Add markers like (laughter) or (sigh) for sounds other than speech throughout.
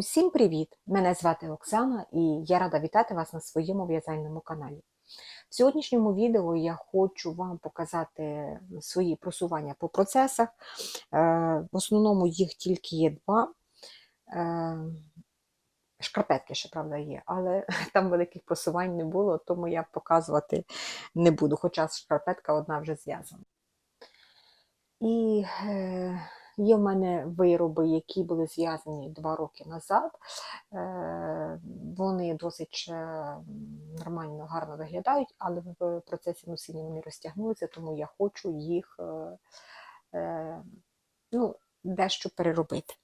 Усім привіт! Мене звати Оксана і я рада вітати вас на своєму в'язальному каналі. В сьогоднішньому відео я хочу вам показати свої просування по процесах. Е, В основному їх тільки є два. Е, Шкарпетки ще, правда, є, але (laughs) там великих просувань не було, тому я показувати не буду, хоча шкарпетка одна вже зв'язана. І е, Є в мене вироби, які були зв'язані два роки назад. Е, Вони досить нормально, гарно виглядають, але в процесі носіння вони розтягнулися, тому я хочу їх е, е, ну, дещо переробити.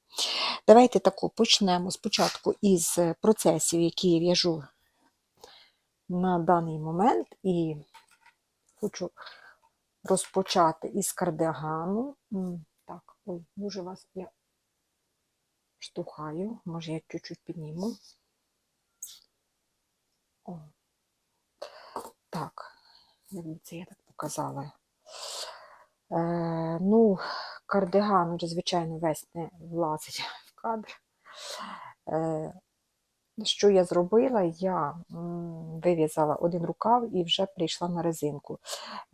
Давайте таку почнемо спочатку із процесів, які я в'яжу на даний момент, і хочу розпочати із кардигану. Ой, дуже вас я штовхаю, може я чуть-чуть підніму. О. Так, це я так показала. Е, ну, кардиган вже, звичайно, весь не влазить в кадр. Е, що я зробила? Я вив'язала один рукав і вже прийшла на резинку.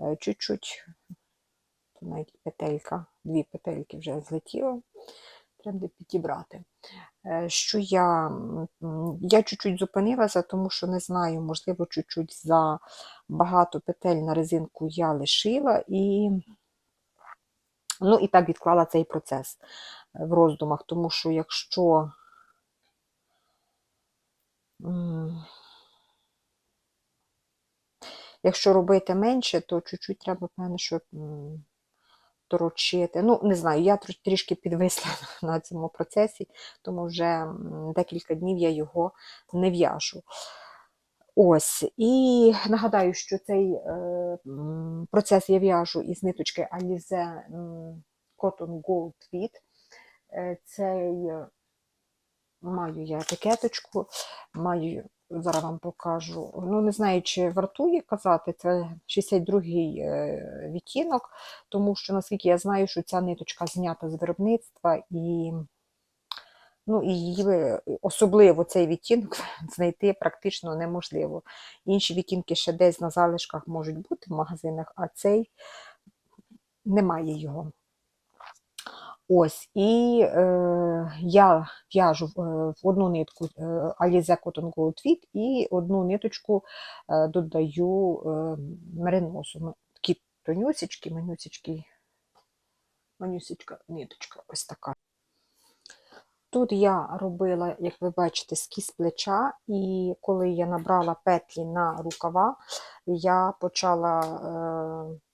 Е, Чуть-чуть, навіть петелька, дві петельки вже злетіло, треба буде підібрати. Е, Що я, я чуть-чуть зупинилася, тому що не знаю, можливо, чуть-чуть за багато петель на резинку я лишила і, ну, і так відклала цей процес е, в роздумах, тому що якщо Якщо робити менше, то чуть-чуть треба, певно, що м, торочити. Ну, не знаю, я трішки підвисла (laughs) на цьому процесі, тому вже декілька днів я його не в'яжу. Ось, і нагадаю, що цей е, процес я в'яжу із ниточки Alize Cotton Gold Tweed. Е, Цей е, маю я етикеточку, маю, зараз вам покажу. Ну, не знаю, чи вартує казати, це 62-й е, відтінок, тому що, наскільки я знаю, що ця ниточка знята з виробництва і. Ну, і її особливо цей відтінок (laughs) знайти практично неможливо. Інші відтінки ще десь на залишках можуть бути в магазинах, а цей немає його. Ось, і е, я в'яжу е, в одну нитку е, Alize Cotton Gold Tweed і одну ниточку е, додаю мериносу. Такі тонюсічки, манюсічки, манюсічка ниточка, ось така. Тут я робила, як ви бачите, скіз плеча, і коли я набрала петлі на рукава, я почала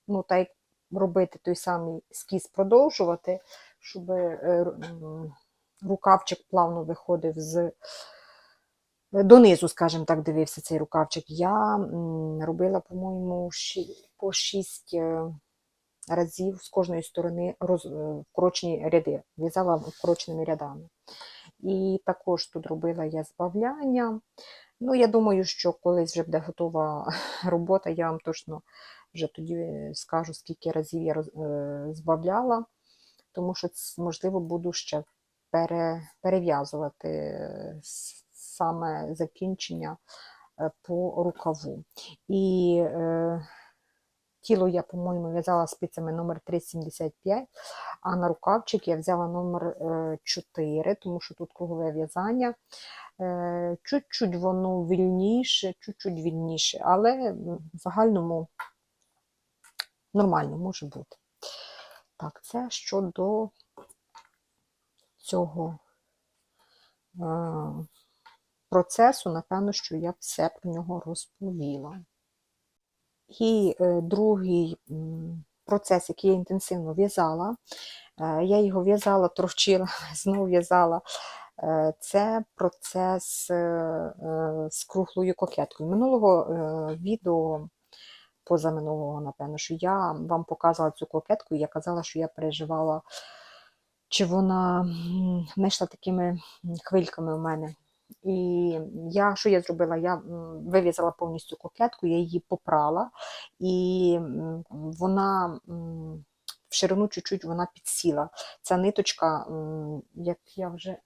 ну, так, робити той самий скіз продовжувати, щоб е, рукавчик плавно виходив з донизу, скажімо так, дивився цей рукавчик. Я робила, по-моєму, по 6 разів з кожної сторони роз, е, вкорочені ряди, в'язала вкороченими рядами. І також тут робила я збавляння. Ну, я думаю, що колись вже буде готова (laughs) робота, я вам точно вже тоді скажу, скільки разів я роз- е, збавляла, тому що, можливо, буду ще пере, перев'язувати е, саме закінчення е, по рукаву. І е, тіло я, по-моєму, в'язала спицями номер 375, а на рукавчик я взяла номер е, 4, тому що тут кругове в'язання. Е, Чуть-чуть воно вільніше, чуть-чуть вільніше, але в загальному нормально може бути. Так, це щодо цього е, процесу, напевно, що я все про нього розповіла. І е, другий процес, який я інтенсивно в'язала, е, я його в'язала, трощила, (laughs) знову в'язала. Е, Це процес е, е, з круглою кокеткою. Минулого відео, позаминулого, напевно, що я вам показувала цю кокетку, і я казала, що я переживала, чи вона м, не йшла такими хвильками у мене. І я, що я зробила? Я вив'язала повністю кокетку, я її попрала, і вона в ширину чуть-чуть вона підсіла. Ця ниточка, як я вже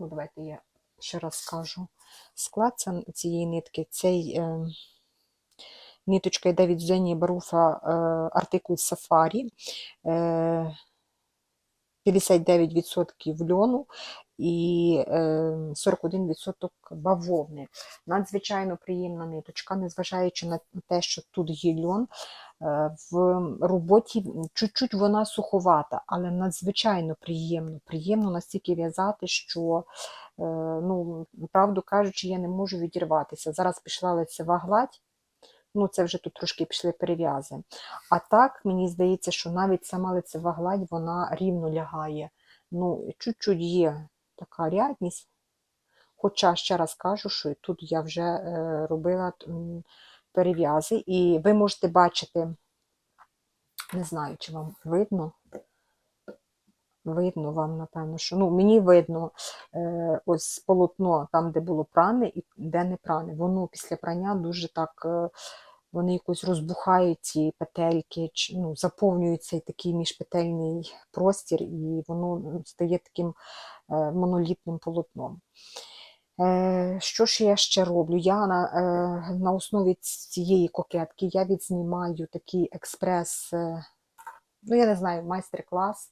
Ну, давайте я ще раз скажу. Склад цієї нитки, цей е, ниточка йде від Зені Баруфа артикул Сафарі. Е, 59% льону і е, 41% бавовни. Надзвичайно приємна ниточка, незважаючи на те, що тут є льон. В роботі чуть-чуть вона суховата, але надзвичайно приємно. Приємно настільки в'язати, що, е, ну, правду кажучи, я не можу відірватися. Зараз пішла лицева гладь, ну це вже тут трошки пішли перев'язи. А так, мені здається, що навіть сама лицева гладь вона рівно лягає. Ну, чуть-чуть є така рядність. Хоча, ще раз кажу, що тут я вже е, робила перев'язи, і ви можете бачити, не знаю, чи вам видно. Видно вам, напевно, що ну, мені видно е, ось полотно там, де було пране і де не пране. Воно після прання дуже так, е, вони якось розбухають ці петельки, чи, ну, заповнюють такий міжпетельний простір, і воно ну, стає таким е, монолітним полотном. Е, Що ж я ще роблю? Я на, е, на основі цієї кокетки я відзнімаю такий експрес, е, ну я не знаю, майстер-клас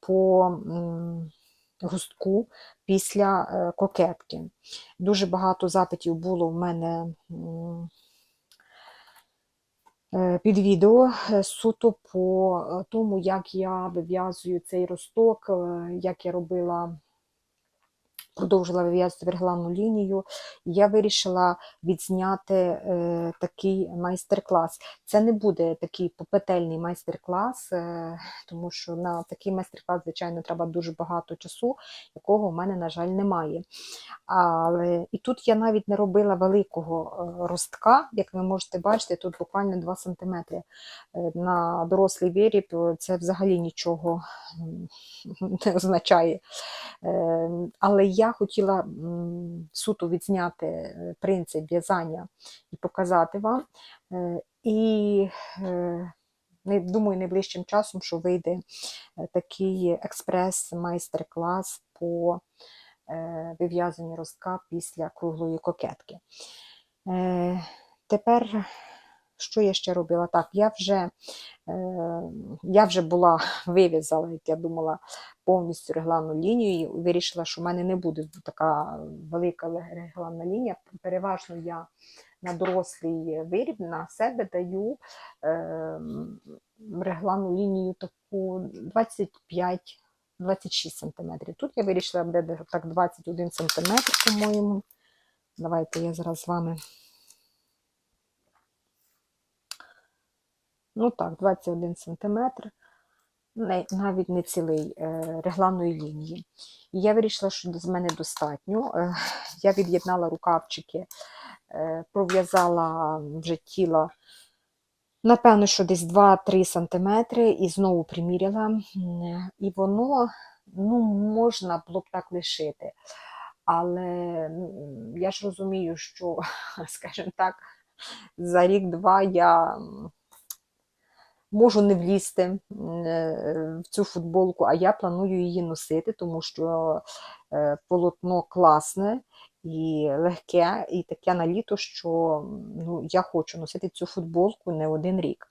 по густку після е, кокетки. Дуже багато запитів було в мене е, під відео е, суто по е, тому, як я вив'язую цей росток, е, як я робила продовжила вив'язувати регланну лінію, і я вирішила відзняти е, такий майстер-клас. Це не буде такий попетельний майстер-клас, е, тому що на такий майстер-клас, звичайно, треба дуже багато часу, якого в мене, на жаль, немає. Але і тут я навіть не робила великого е, ростка, як ви можете бачити, тут буквально 2 см. Е, На дорослий виріб це взагалі нічого (laughs) не означає. Е, Але я хотіла суто відзняти е, принцип в'язання і показати вам. Е, І е, думаю, найближчим часом, що вийде такий експрес-майстер-клас по вив'язанню ростка після круглої кокетки. Тепер, що я ще робила? Так, я вже, е, я вже була (laughs) вив'язала, як я думала, повністю регланну лінію і вирішила, що в мене не буде така велика регланна лінія. Переважно я на дорослий виріб на себе даю е, лінію таку 25-26 см. Тут я вирішила буде так 21 см, по-моєму. Давайте я зараз з вами. Ну так, 21 см, навіть не цілий е, регланної лінії. І я вирішила, що з мене достатньо. Е, Я від'єднала рукавчики, е, пров'язала вже тіло, напевно, що десь 2-3 см, і знову приміряла. І воно ну, можна було б так лишити. Але я ж розумію, що, скажімо так, за рік-два я можу не влізти е, в цю футболку, а я планую її носити, тому що е, полотно класне і легке, і таке на літо, що ну, я хочу носити цю футболку не один рік.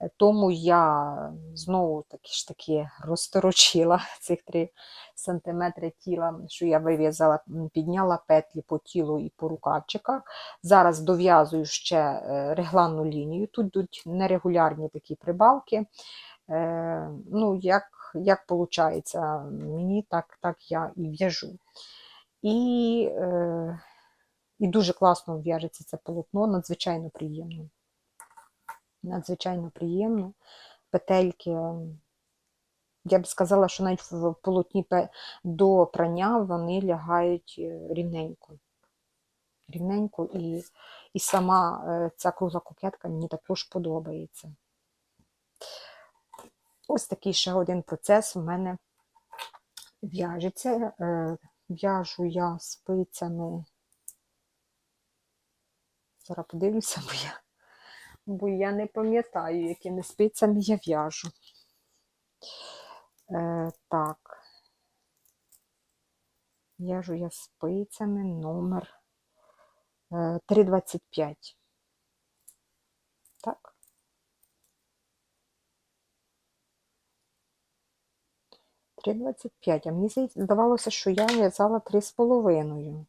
Е, Тому я знову таки ж таки розторочила (laughs) цих 3 см тіла, що я вив'язала, підняла петлі по тілу і по рукавчиках. Зараз дов'язую ще е, регланну лінію. Тут йдуть нерегулярні такі прибавки. Е, Ну, як, як виходить, мені так, так я і в'яжу. І, е, і дуже класно в'яжеться це полотно, надзвичайно приємно. Надзвичайно приємно. Петельки. Я б сказала, що навіть в полотні до прання вони лягають е, рівненько. Рівненько і, і сама е, ця кругла кокетка мені також подобається. Ось такий ще один процес у мене в'яжеться. Е, В'яжу я спицями. Зараз подивлюся, бо я, бо я не пам'ятаю, якими спицями я в'яжу. Е, так. В'яжу я спицями номер е, 3,25. Так. Три двадцять п'ять. А мені здавалося, що я в'язала три з половиною.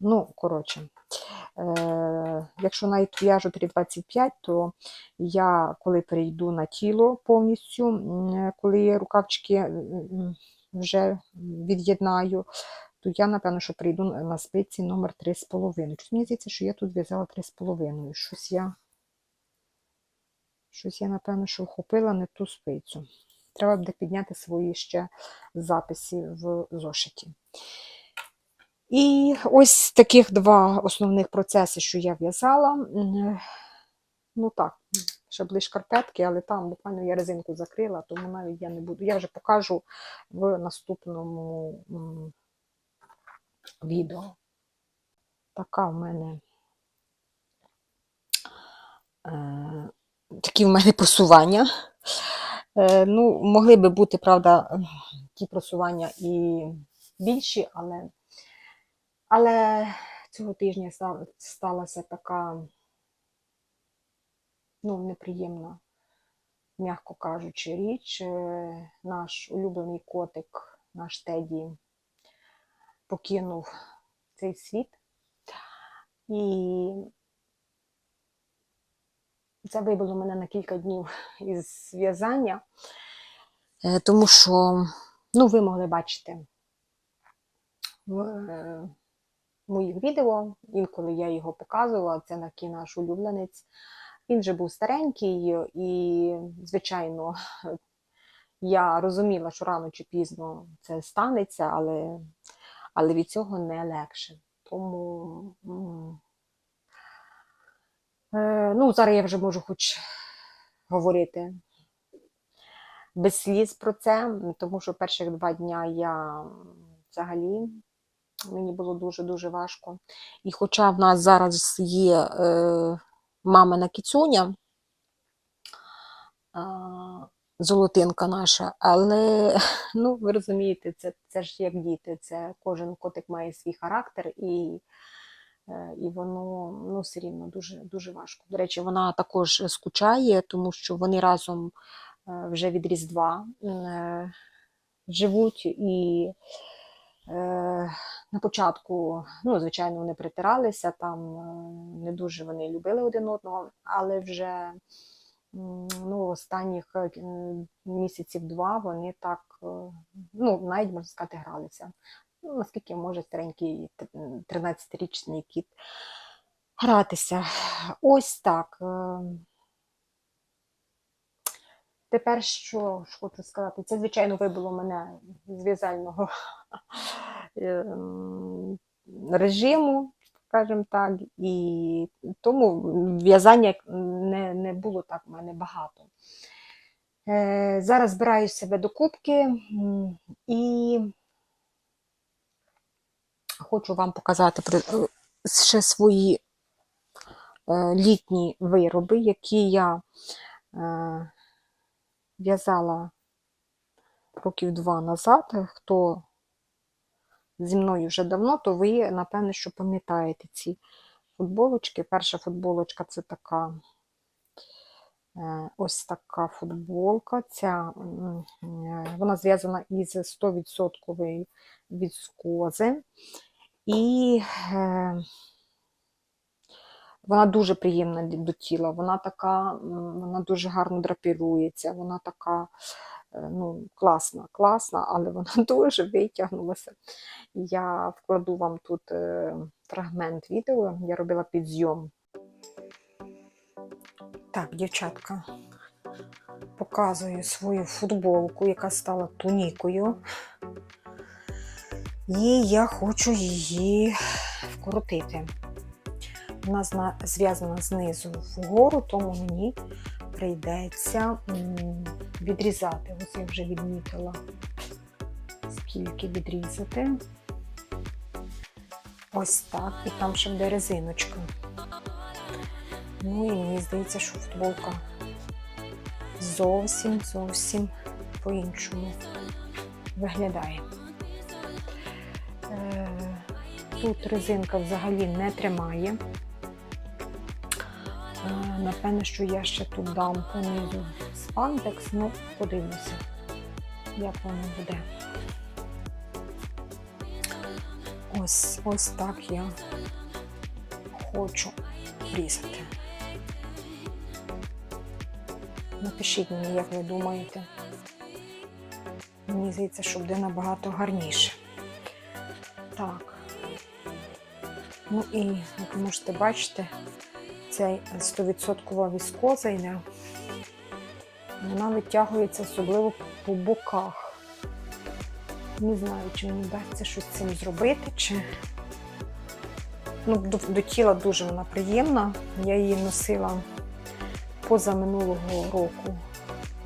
Ну, коротше, е, якщо навіть в'яжу 3,25, то я, коли перейду на тіло повністю, коли рукавчики вже від'єднаю, то я, напевно, що прийду на спиці номер 3,5. Щось Мені здається, що я тут в'язала 3,5. Щось я, щось я, напевно, що вхопила не ту спицю. Треба буде підняти свої ще записи в зошиті. І ось таких два основних процеси, що я в'язала. Ну так, ще були шкарпетки, але там буквально я резинку закрила, тому навіть я не буду. Я вже покажу в наступному відео. Така в мене е, такі в мене просування. Е, ну, могли би бути, правда, ті просування і більші, але, але цього тижня сталася така ну, неприємна, м'яко кажучи, річ. Е, Наш улюблений котик, наш Теді, покинув цей світ. І це вибило мене на кілька днів (laughs) із зв'язання, Е, тому що, ну, ви могли бачити в е, моїх відео, інколи я його показувала, це такий наш улюбленець. Він вже був старенький, і, звичайно, (laughs) я розуміла, що рано чи пізно це станеться, але, але від цього не легше. Тому ну, зараз я вже можу хоч говорити без сліз про це, тому що перших два дня я взагалі мені було дуже-дуже важко. І хоча в нас зараз є е, мамина кіцюня, а, золотинка наша, але ну, ви розумієте, це, це ж як діти, це кожен котик має свій характер і. Е, І воно ну, все рівно дуже, дуже важко. До речі, вона також скучає, тому що вони разом е, вже від Різдва е, живуть і е, на початку, ну, звичайно, вони притиралися, там е, не дуже вони любили один одного, але вже ну, останніх е, місяців два вони так, е, ну, навіть можна сказати, гралися. Ну, наскільки може старенький 13-річний кіт гратися. Ось так. е. Тепер що ж хочу сказати? Це, звичайно, вибило мене з в'язального (laughs) ем, режиму, скажімо так, і тому в'язання не, не було так в мене багато. Е, Зараз збираю себе до кубки і хочу вам показати е, ще свої е, літні вироби, які я е, в'язала років два назад. Хто зі мною вже давно, то ви, напевне, що пам'ятаєте ці футболочки. Перша футболочка це така ось така футболка. Ця, вона зв'язана із 100% віскози. І е, вона дуже приємна до тіла, вона така, вона дуже гарно драпірується, вона така е, ну, класна, класна, але (laughs) вона дуже витягнулася. Я вкладу вам тут е, фрагмент відео, я робила підзйом. Так, дівчатка, показую свою футболку, яка стала тунікою. І я хочу її вкоротити. Вона зв'язана знизу вгору, тому мені прийдеться відрізати. Ось я вже відмітила, скільки відрізати. Ось так. І там ще буде резиночка. Ну і мені здається, що футболка зовсім зовсім по-іншому виглядає. Тут резинка взагалі не тримає. Е, Напевне, що я ще тут дам понизу спандекс, ну, подивлюся, як воно буде. Ось, ось так я хочу різати. Напишіть мені, як ви думаєте. Мені здається, що буде набагато гарніше. Ну і, як ви можете бачити, цей 100% віскоза йде. Вона витягується особливо по боках. Не знаю, чи мені вдасться щось з цим зробити, чи. Ну, до, до тіла дуже вона приємна. Я її носила поза минулого року,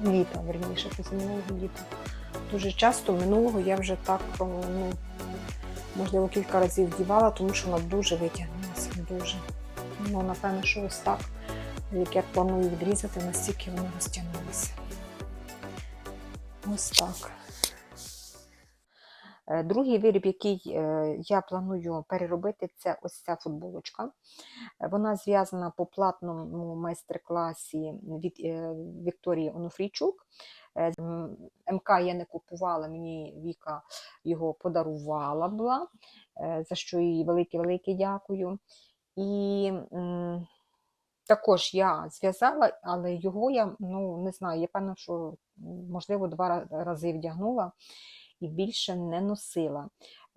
літа, верніше, поза минулого літа. Дуже часто минулого я вже так, ну, можливо, кілька разів вдівала, тому що вона дуже витягнулася. Дуже. Ну, напевно, що ось так, як я планую відрізати, настільки вона розтягнулася. Ось так. Е, Другий виріб, який е, я планую переробити, це ось ця футболочка. Е, Вона зв'язана по платному майстер-класі від Вікторії Онуфрійчук. Е, МК я не купувала, мені Віка його подарувала була, е, за що їй велике-велике дякую. І також я зв'язала, але його я ну, не знаю, я певна, що можливо два рази вдягнула і більше не носила.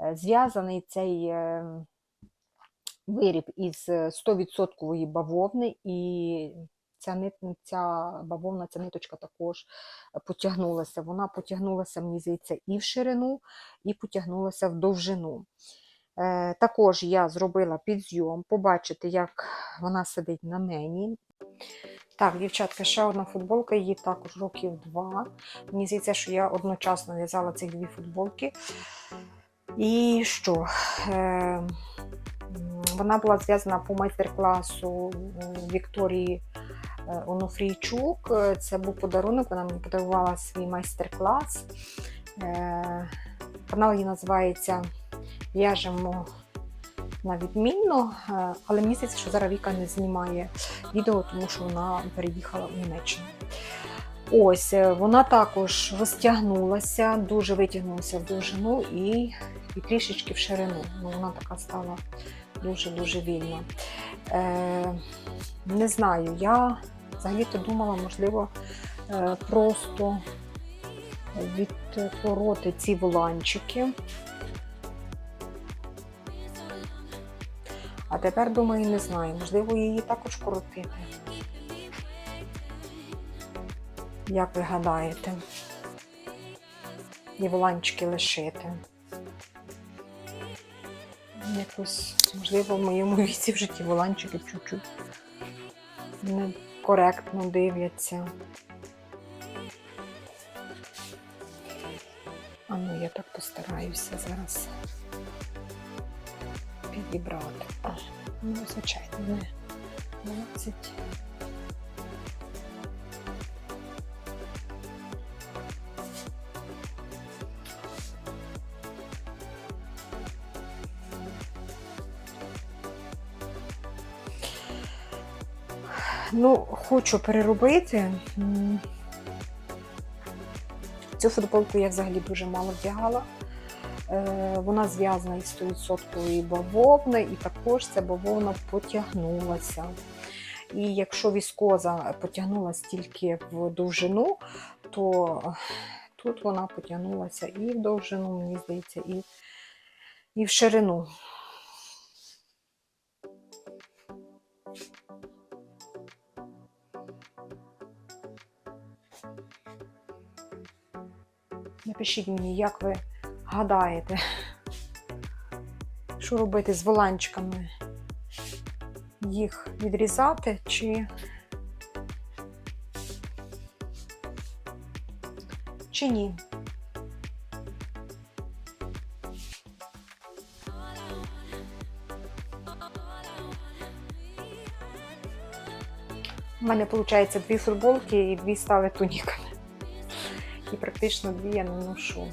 Е, Зв'язаний цей виріб із е, 100% бавовни, і ця, нит, бавовна, ця ниточка також потягнулася. Вона потягнулася, мені здається, і в ширину, і потягнулася в довжину. Е, Також я зробила підзйом, побачити, як вона сидить на мені. Так, дівчатка, ще одна футболка, її також років два. Мені здається, що я одночасно в'язала цих дві футболки. І що? Вона була зв'язана по майстер-класу Вікторії е, Онуфрійчук. Е, Це був подарунок, вона мені подарувала свій майстер-клас. Е, Канал її називається В'яжемо на відмінно, але мені здається, що зараз Віка не знімає відео, тому що вона переїхала в Німеччину. Ось, вона також розтягнулася, дуже витягнулася в довжину і, і трішечки в ширину. Ну, вона така стала дуже-дуже вільна. Е, не знаю, я взагалі-то думала, можливо, е, просто відпороти ці воланчики. А тепер думаю, не знаю, можливо, її також коротити. Як ви гадаєте? І воланчики лишити. Якось, можливо, в моєму (laughs) віці вже ті воланчики чуть-чуть некоректно дивляться. А ну я так постараюся зараз підібрати. Ну, звичайно, не 20. Ну, хочу переробити. Цю футболку я взагалі дуже мало вдягала. Е, Вона зв'язана із 100% бавовни, і також ця бавовна потягнулася. І якщо віскоза потягнулася тільки в довжину, то тут вона потягнулася і в довжину, мені здається, і, і в ширину. Напишіть мені, як ви гадаєте, що робити з воланчиками? Їх відрізати чи. Чи ні? У мене виходить дві футболки і дві стали туніками. І практично дві я не ношу.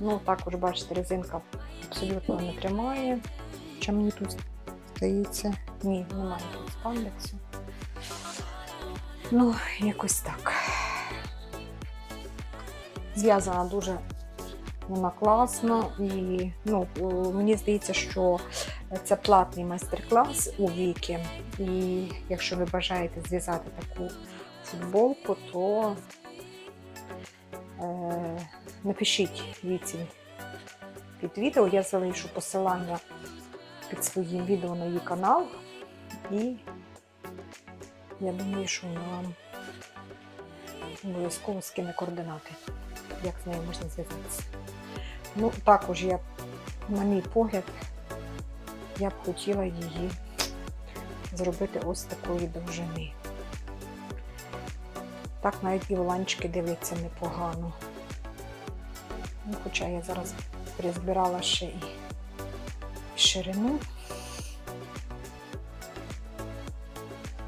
Ну, також, бачите, резинка абсолютно не тримає. Хоча мені тут здається, ні, немає тут спандексу. Ну, якось так. Зв'язана дуже вона класна і ну, мені здається, що це платний майстер-клас у віки. І якщо ви бажаєте зв'язати таку футболку, то напишіть віці під відео. Я залишу посилання під своїм відео на її канал. І я думаю, що вона вам обов'язково скине координати, як з нею можна зв'язатися. Ну, також я, на мій погляд, я б хотіла її зробити ось такої довжини. Так навіть і воланчики дивляться непогано. Ну, хоча я зараз призбирала ще і ширину.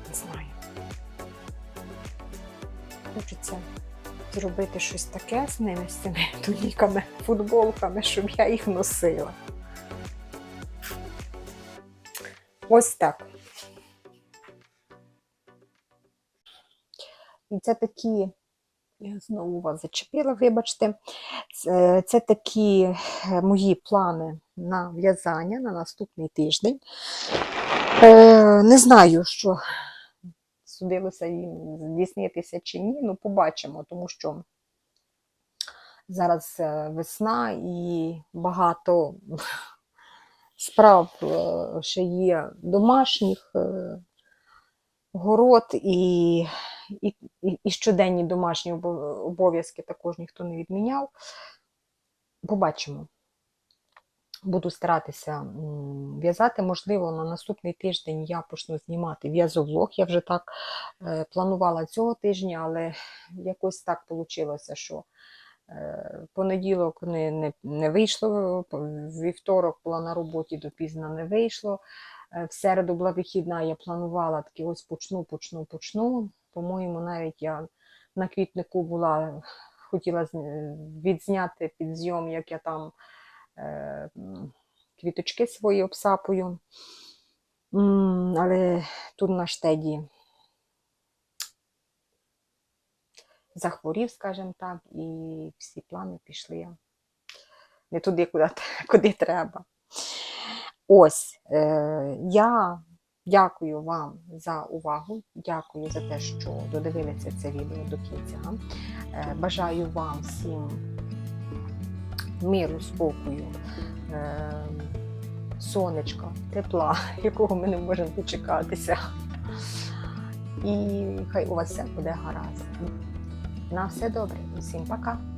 Не знаю. Хочеться зробити щось таке з ними, з цими туніками, футболками, щоб я їх носила. Ось так. Це такі, я знову вас зачепила, вибачте. Це, це такі е, мої плани на в'язання на наступний тиждень. Е, не знаю, що судилося їм здійснитися чи ні, ну побачимо, тому що зараз е, весна і багато справ е, ще є домашніх, город і, і, і, і щоденні домашні обов'язки також ніхто не відміняв. Побачимо. Буду старатися в'язати. Можливо, на наступний тиждень я почну знімати в'язовлог. Я вже так е, планувала цього тижня, але якось так вийшло, що е, понеділок не, не, не вийшло, вівторок була на роботі допізно не вийшло. Е, В середу була вихідна, я планувала таки ось почну, почну, почну. По-моєму, навіть я на квітнику була, хотіла відзняти під зйом, як я там е, квіточки свої обсапую. Але тут наш Теді захворів, скажімо так, і всі плани пішли не туди, куди, куди треба. Ось, е, я дякую вам за увагу, дякую за те, що додивилися це відео до кінця. Е, бажаю вам всім миру, спокою, е, сонечка, тепла, (laughs) якого ми не можемо дочекатися. І хай у вас все буде гаразд. На все добре. Усім пока.